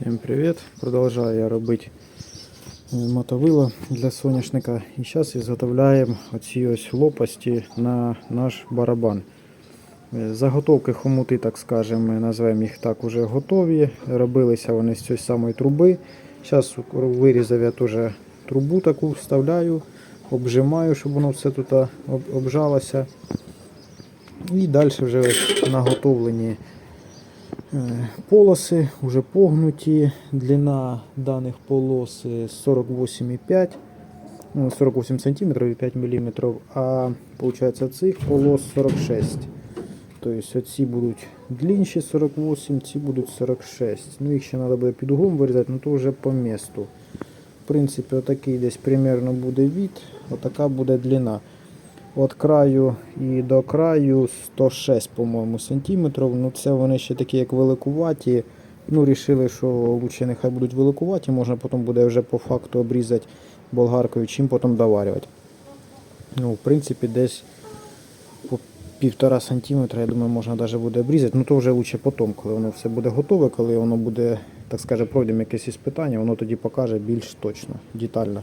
Всем привет! Продолжаю я робити е, мотовило для соняшника. І зараз ізготовляємо оці ось лопасті на наш барабан. Е, Заготовки хомути, так скажемо, ми назвемо їх так, уже готові. Робилися вони з цієї самої труби. Зараз вирізав я теж трубу таку, вставляю, обжимаю, щоб воно все тут обжалося. І далі вже ось наготовлені Полоси вже погнуті. Длина даних полос е, 48,5 ну, 48 см і 5 мм, а виходить цих полос 46 Тобто оці будуть длинніші 48, ці будуть 46. Ну їх ще треба буде під углом вирізати, ну то вже по місту. В принципі, отакий десь примерно буде від, отака буде длина. От краю і до краю 106, по-моєму, сантиметрів. Ну це вони ще такі як великуваті. Ну, рішили, що лучше нехай будуть великуваті, можна потім буде вже по факту обрізати болгаркою, чим потім доварювати. Ну, в принципі, десь по півтора сантиметра, я думаю, можна навіть буде обрізати. Ну то вже лучше потім, коли воно все буде готове, коли воно буде, так скаже, пройдемо якесь іспитання, воно тоді покаже більш точно, детально.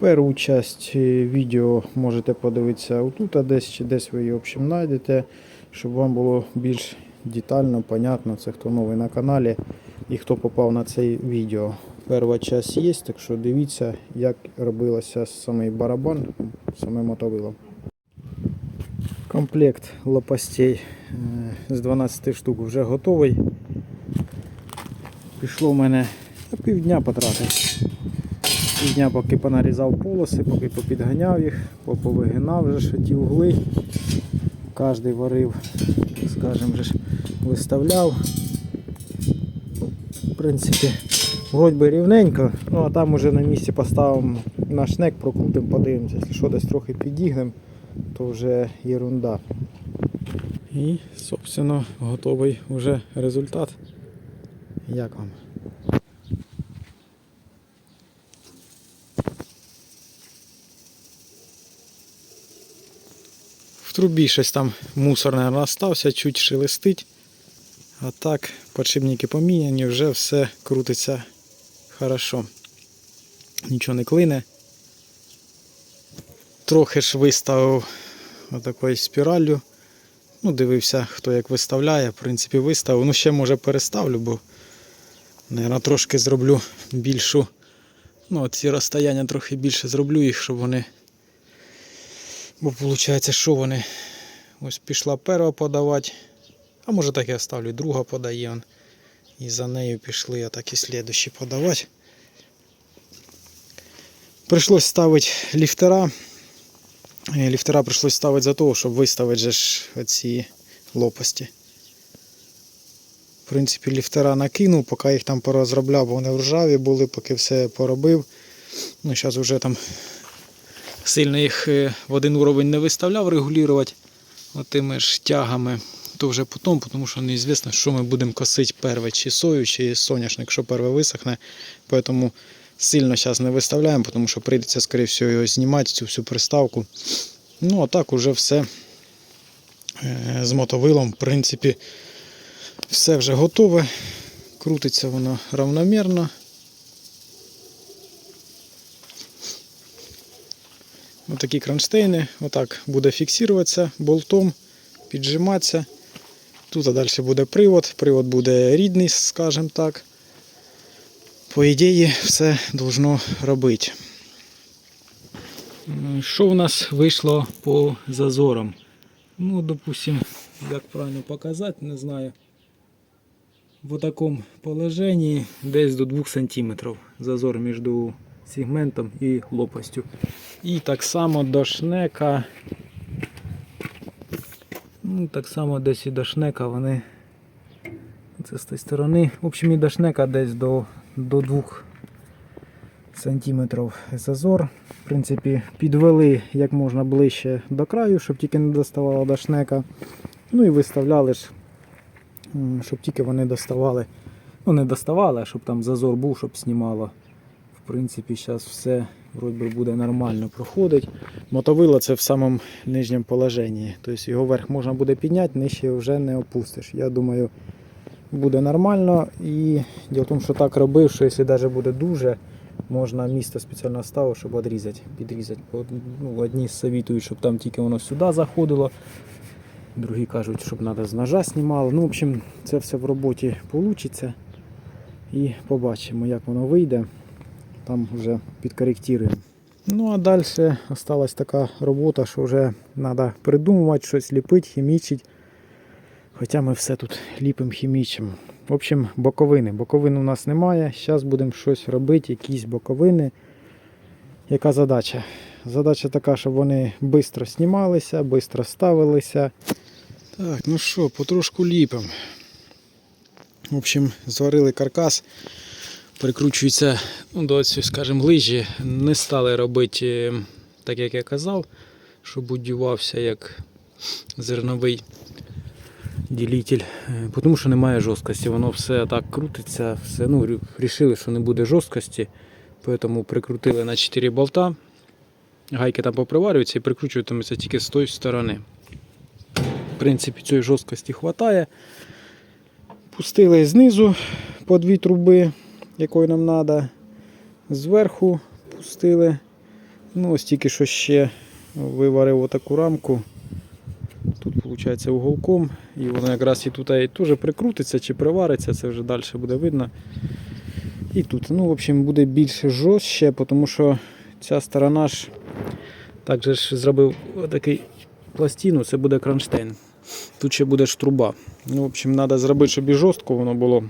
Першу часть е, відео можете подивитися отут, а десь чи десь ви її общем, знайдете, щоб вам було більш детально, понятно, це хто новий на каналі і хто попав на це відео. Перша часть є, так що дивіться, як робилося самий барабан, саме мотовило. Комплект лопастей е, з 12 штук вже готовий. Пішло в мене півдня потратив. Півдня поки понарізав полоси, поки попідганяв їх, поповигинав вже ж ті угли. Кожний варив, скажімо, вже ж виставляв. В принципі, вроді би рівненько, ну а там уже на місці поставимо на шнек, прокрутимо, подивимося. Якщо що десь трохи підігнемо, то вже ерунда. І, собственно, готовий вже результат. Як вам? Трубі щось там мусор, наверное, остався, чуть шелестить. А так, подшипники поміняні, вже все крутиться хорошо. Нічого не клине. Трохи ж виставив отакою спіраллю. Ну, дивився, хто як виставляє. В принципі, виставив. Ну, ще може переставлю, бо, мабуть, трошки зроблю більшу. Ну, ці розстояння трохи більше зроблю їх, щоб вони Бо виходить, що вони ось пішла перша подавати. А може так і оставлю, друга подає. Он. І за нею пішли, а так і слідущі подавати. Прийшлось ставити ліфтера. Е, Ліфтера прийшлось ставити за того, щоб виставити же ж оці лопасті. В принципі, ліфтера накинув, поки їх там порозробляв, бо вони в ржаві були, поки все поробив. Ну, зараз вже там сильно їх е, в один уровень не виставляв регулювати тими ж тягами. То вже потім, тому що неізвісно, що ми будемо косити перше, чи сою, чи соняшник, що перше висохне. Тому сильно зараз не виставляємо, тому що прийдеться, скоріше всього, його знімати, цю всю приставку. Ну, а так уже все е, з мотовилом, в принципі, все вже готове. Крутиться воно равномірно. Отакі кронштейни. Отак буде фіксуватися болтом, піджиматися. Тут далі буде привод. Привод буде рідний, скажімо так. По ідеї, все должно робити. Що в нас вийшло по зазорам? Ну, допустим, як правильно показати, не знаю. В такому положенні десь до 2 см зазор між сегментом і лопастю. І так само до шнека. Ну, так само десь і до шнека вони. Це з тієї сторони. В общем, і до шнека десь до, до 2 сантиметрів зазор. В принципі, підвели як можна ближче до краю, щоб тільки не доставало до шнека. Ну і виставляли ж, щоб тільки вони доставали. Ну, не доставали, а щоб там зазор був, щоб знімало. Принципі, зараз все вроді буде нормально проходить. Мотовило це в самому нижньому положенні. Тобто його вверх можна буде підняти, нижче вже не опустиш. Я думаю, буде нормально. І діло в тому, що так робив, що якщо навіть буде дуже, можна місто спеціально ставив, щоб відрізати, підрізати. Ну, одні совітують, щоб там тільки воно сюди заходило. Другі кажуть, щоб треба з ножа знімало. Ну, в общем, це все в роботі вийде. І побачимо, як воно вийде. Там вже підкоректуємо. Ну а далі осталась така робота, що вже треба придумувати щось, ліпити, хімічити. Хоча ми все тут ліпимо, хімічимо. В общем, боковини. Боковин у нас немає. Зараз будемо щось робити, якісь боковини. Яка задача? Задача така, щоб вони швидко знімалися, швидко ставилися. Так, ну що, потрошку ліпимо. В общем, зварили каркас, прикручується ну, до цієї, скажімо, лижі. Не стали робити е, так, як я казав, щоб будувався як зерновий ділитель, Е, тому що немає жорсткості. Воно все так крутиться, все, ну, рішили, що не буде жорсткості, тому прикрутили на 4 болта. Гайки там поприварюються і прикручуватимуться тільки з тої сторони. В принципі, цієї жорсткості вистачає. Пустили знизу по дві труби, якої нам треба. Зверху пустили. Ну, ось тільки що ще виварив отаку рамку. Тут виходить уголком. І воно якраз і тут і теж прикрутиться чи привариться, це вже далі буде видно. І тут, ну, в общем, буде більше жорстче, тому що ця сторона ж так же ж зробив такий пластину, це буде кронштейн. Тут ще буде ж труба. Ну, в общем, треба зробити, щоб і жорстко воно було.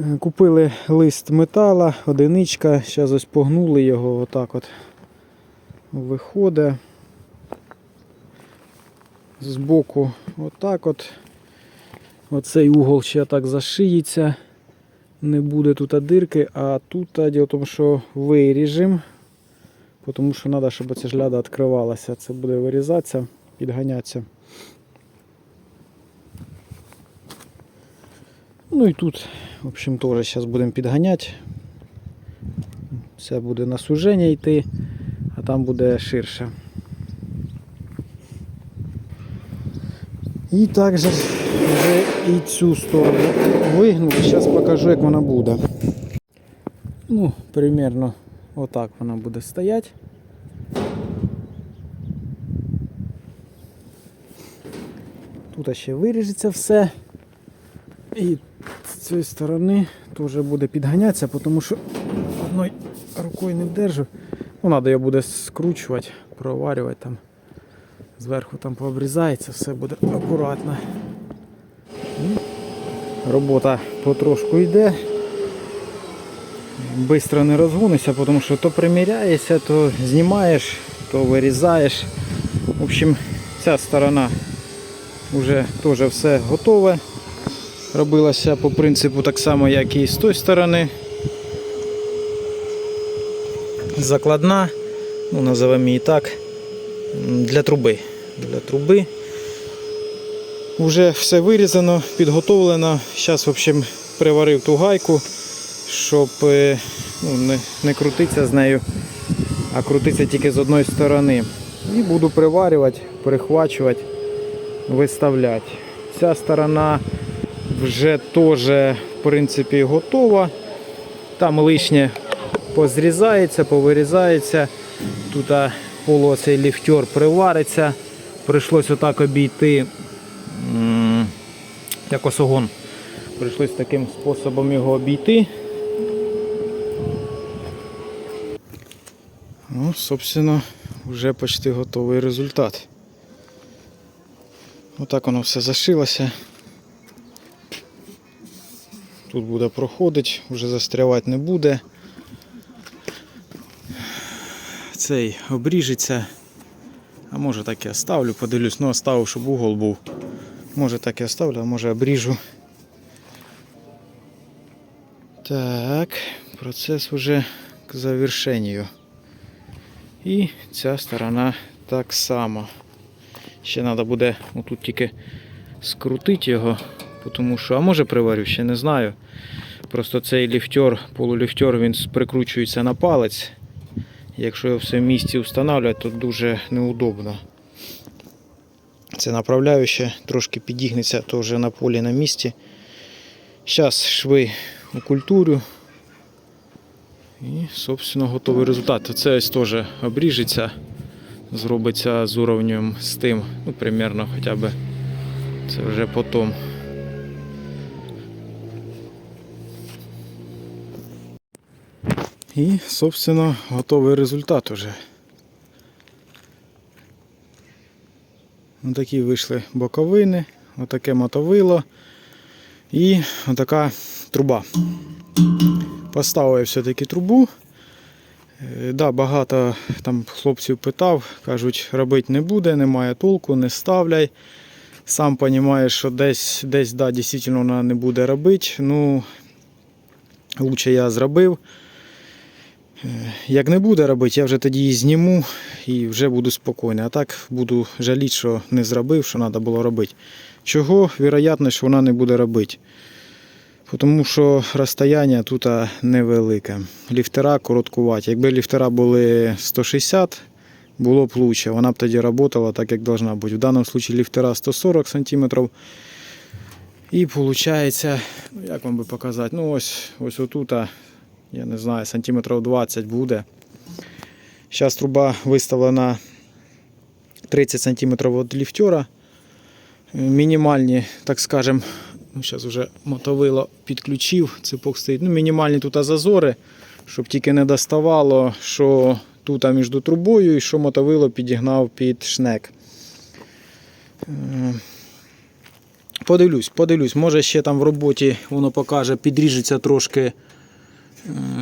Е, Купили лист метала, одиничка, зараз ось погнули його, отак от виходить. Збоку отак от. Оцей угол ще так зашиється. Не буде тут дирки, а тут діло тому, що виріжемо. Тому що треба, щоб ця жляда відкривалася. Це буде вирізатися, підганятися. Ну і тут, в общем, теж зараз будемо підганяти. Це буде на суження йти, а там буде ширше. І також вже і цю сторону вигнули. Зараз покажу, як вона буде. Ну, примерно отак вона буде стояти. Тут ще виріжеться все. І цієї сторони теж буде підганятися, тому що одною рукою не держу. Ну, треба його буде скручувати, проварювати там. Зверху там пообрізається, все буде акуратно. Робота потрошку йде. Бистро не розгонишся, тому що то приміряєшся, то знімаєш, то вирізаєш. В общем, ця сторона вже теж все готове. Робилося по принципу так само, як і з тої сторони. Закладна, ну називаємо її так, для труби. Для труби. Вже все вирізано, підготовлено. Зараз, в общем, приварив ту гайку, щоб е, ну, не, не крутитися з нею, а крутитися тільки з одної сторони. І буду приварювати, перехвачувати, виставляти. Ця сторона вже теж в принципі готова. Там лишнє позрізається, повирізається. Тут а, полу цей ліфтер привариться. Прийшлось отак обійти як осогон. Прийшлось таким способом його обійти. Ну, собственно, вже почти готовий результат. Отак воно все зашилося. Тут буде проходити, вже застрявати не буде. Цей обріжеться. А може так і оставлю, подивлюсь, ну оставив, щоб угол був. Може так і оставлю, а може обріжу. Так, процес вже к завершенню. І ця сторона так само. Ще треба буде отут тільки скрутити його, тому що, а може приварю, ще не знаю. Просто цей ліфтер, полуліфтер, він прикручується на палець. Якщо його все в місці встановлювати, то дуже неудобно. Це направляюче, трошки підігнеться, то вже на полі на місці. Зараз шви у культурю. І, собственно, готовий результат. Це ось теж обріжеться, зробиться з уровнем з тим, ну, примерно хоча б це вже потім. І, собственно, готовий результат уже. Ось такі вийшли боковини, отаке мотовило і отака труба. Поставив все-таки трубу. Е, Да, багато там хлопців питав, кажуть, робити не буде, немає толку, не ставляй. Сам розумієш, що десь, десь да, дійсно вона не буде робити. Ну, лучше я зробив. Е, Як не буде робити, я вже тоді її зніму і вже буду спокійний. А так буду жаліти, що не зробив, що треба було робити. Чого, вероятно, що вона не буде робити. Тому що розстояння тут невелике. Ліфтера короткуваті. Якби ліфтера були 160, було б лучше. Вона б тоді працювала так, як должна бути. В даному випадку ліфтера 140 см. І виходить, ну як вам би показати, ну ось ось отут, я не знаю, сантиметрів 20 буде. Зараз труба виставлена 30 см від ліфтера. Мінімальні, так скажем, ну, зараз вже мотовило підключив, цепок стоїть. Ну, мінімальні тут зазори, щоб тільки не доставало, що тут між трубою і що мотовило підігнав під шнек. Е, Подивлюсь, подивлюсь, може ще там в роботі воно покаже, підріжеться трошки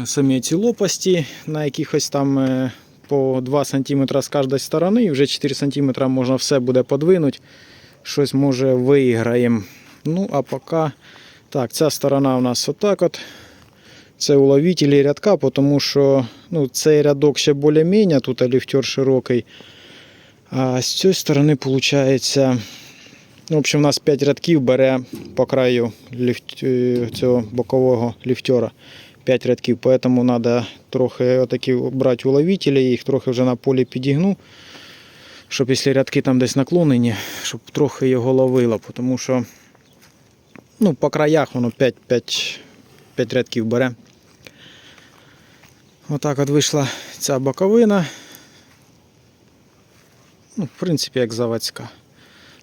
самі ці лопасті на якихось там е, по 2 см з кожної сторони, і вже 4 см можна все буде подвинути. Щось може виграємо. Ну, а поки. Так, ця сторона у нас отак от. Це уловителі рядка, тому що ну, цей рядок ще більш-менш, тут ліфтер широкий. А з цієї сторони виходить. Ну, в общем, у нас 5 рядків бере по краю ліфт, е, цього бокового ліфтера. 5 рядків, поэтому треба трохи отакі брати уловителі, їх трохи вже на полі підігну, щоб якщо рядки там десь наклонені, щоб трохи його ловило, тому що ну, по краях воно 5, 5, 5 рядків бере. Отак от вийшла ця боковина. Ну, в принципі, як заводська.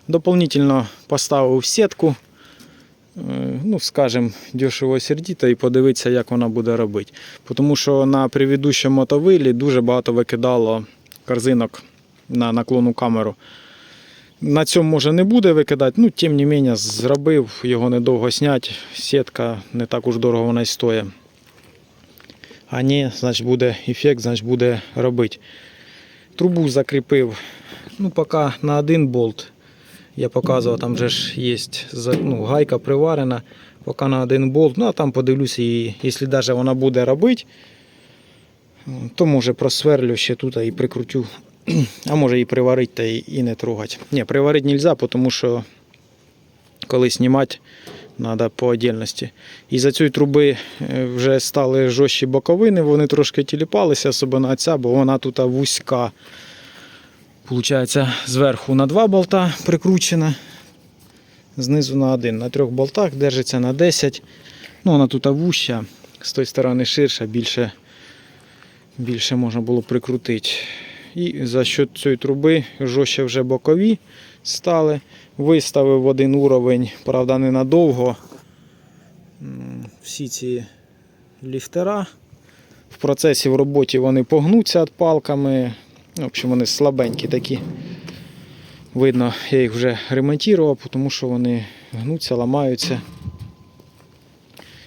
Дополнительно поставив сітку, е, ну, скажем, дешево сердіто і подивитися, як вона буде робити. Тому що на предыдущому мотовилі дуже багато викидало корзинок на наклонну камеру. На цьому може не буде викидати, ну, тим не менше, зробив, його недовго зняти. Сітка не так уж дорого вона й стоїть. А ні, значить буде ефект, значить буде робити. Трубу закріпив ну, поки на один болт. Я показував, там вже ж є ну, гайка приварена, поки на один болт. Ну а там подивлюся, і якщо навіть вона буде робити, то може просверлю ще тут і прикрутю. А може і приварити та і, не трогати. Ні, приварити не можна, тому що коли знімати, треба по отдельності. І за цієї труби е, вже стали жорсткі боковини, вони трошки тіліпалися, особливо ця, бо вона тут вузька. Получається, зверху на два болта прикручена, знизу на один. На трьох болтах держиться на 10. Ну, вона тут вуща, з тої сторони ширша, більше, більше можна було прикрутити. І за счет цієї труби жорстче вже бокові стали. Виставив один уровень, правда, ненадовго. Всі ці ліфтера. В процесі в роботі вони погнуться від палками. Ну, В общем, вони слабенькі такі. Видно, я їх вже ремонтував, тому що вони гнуться, ламаються.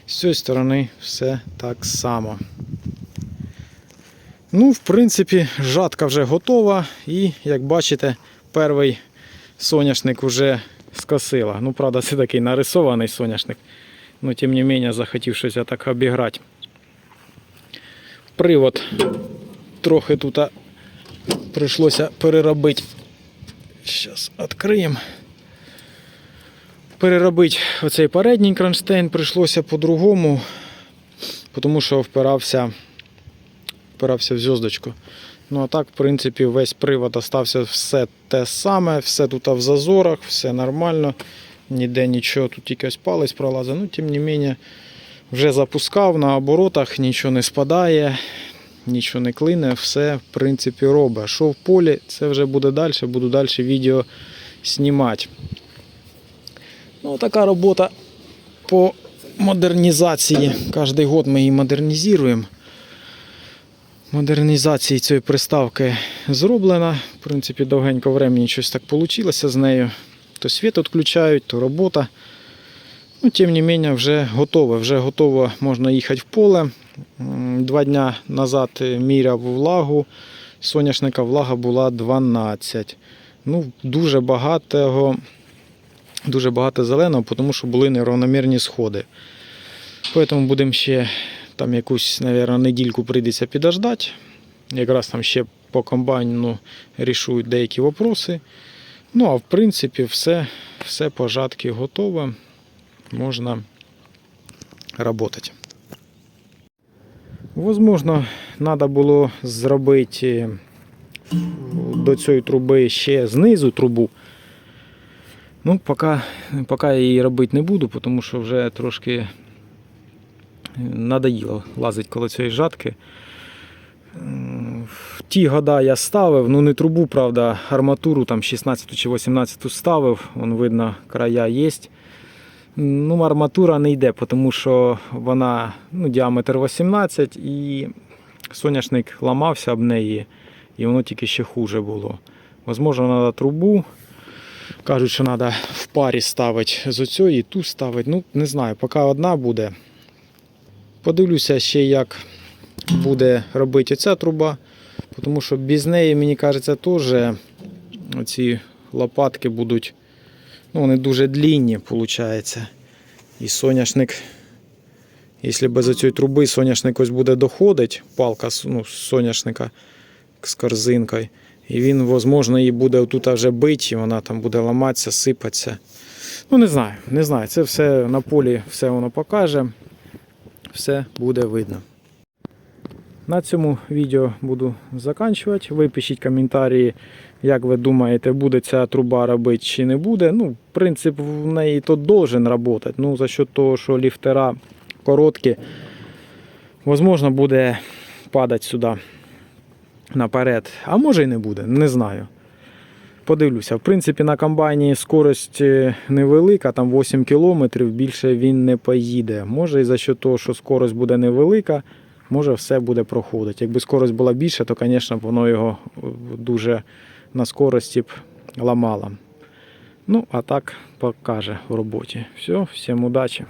З цієї сторони все так само. Ну, в принципі, жатка вже готова і, як бачите, перший соняшник вже скосила. Ну, правда, це такий нарисований соняшник. Ну, тим не менше, захотів щось так обіграти. Привод трохи тут прийшлося переробити. Зараз відкриємо. Переробити оцей передній кронштейн прийшлося по-другому, тому що впирався, впирався в зв'язочку. Ну а так, в принципі, весь привод остався все те саме, все тут в зазорах, все нормально. Ніде нічого, тут тільки палець пролазить. Ну, тим не менше, вже запускав на оборотах, нічого не спадає, нічого не клине, все в принципі робить. Що в полі, це вже буде далі, буду далі відео знімати. Ну, така робота по модернізації. Кожен год ми її модернізуємо. Модернізації цієї приставки зроблена. В принципі, довгенько времени щось так вийшло з нею. То світ відключають, то робота. Ну, тим не менше, вже готове. Вже готово можна їхати в поле. Два дня назад міряв влагу. Соняшника влага була 12. Ну, дуже багатого, дуже багато зеленого, тому що були неравномірні сходи. Тому будемо ще там якусь, мабуть, недільку прийдеться підождати. Якраз там ще по комбайну рішують деякі вопроси. Ну, а в принципі, все, все по жатки готове. Можна працювати. Возможно, треба було зробити до цієї труби ще знизу трубу. Ну, поки, поки я її робити не буду, тому що вже трошки надоїло лазити коло цієї жатки. В ті года я ставив, ну не трубу, правда, арматуру там 16 чи 18 ставив, вон видно, края є. Ну, арматура не йде, тому що вона ну, діаметр 18 і соняшник ламався об неї, і воно тільки ще хуже було. Возможно, треба трубу. Кажуть, що треба в парі ставити з оцього і ту ставити. Ну, не знаю, поки одна буде. Подивлюся ще, як буде робити оця труба, тому що без неї, мені кажеться, теж ці лопатки будуть ну, вони дуже длінні, виходить. І соняшник, якщо без цієї труби соняшник ось буде доходити, палка ну, соняшника з корзинкою. І він, можливо, її буде тут вже бити, і вона там буде ламатися, сипатися. Ну, не знаю, не знаю. Це все на полі, все воно покаже. Все буде видно. На цьому відео буду закінчувати. Ви пишіть коментарі, як ви думаєте, буде ця труба робити чи не буде. Ну, принцип в неї то должен працювати. Ну, за що того, що ліфтера короткі, можливо, буде падати сюди наперед. А може і не буде, не знаю. Подивлюся. В принципі, на комбайні скорость е, невелика, там 8 км, більше він не поїде. Може і за що того, що скорость буде невелика, може все буде проходити. Якби скорость була більша, то, звісно, воно його е, дуже на скорості б ламала. Ну, а так покаже в роботі. Все, всім удачі.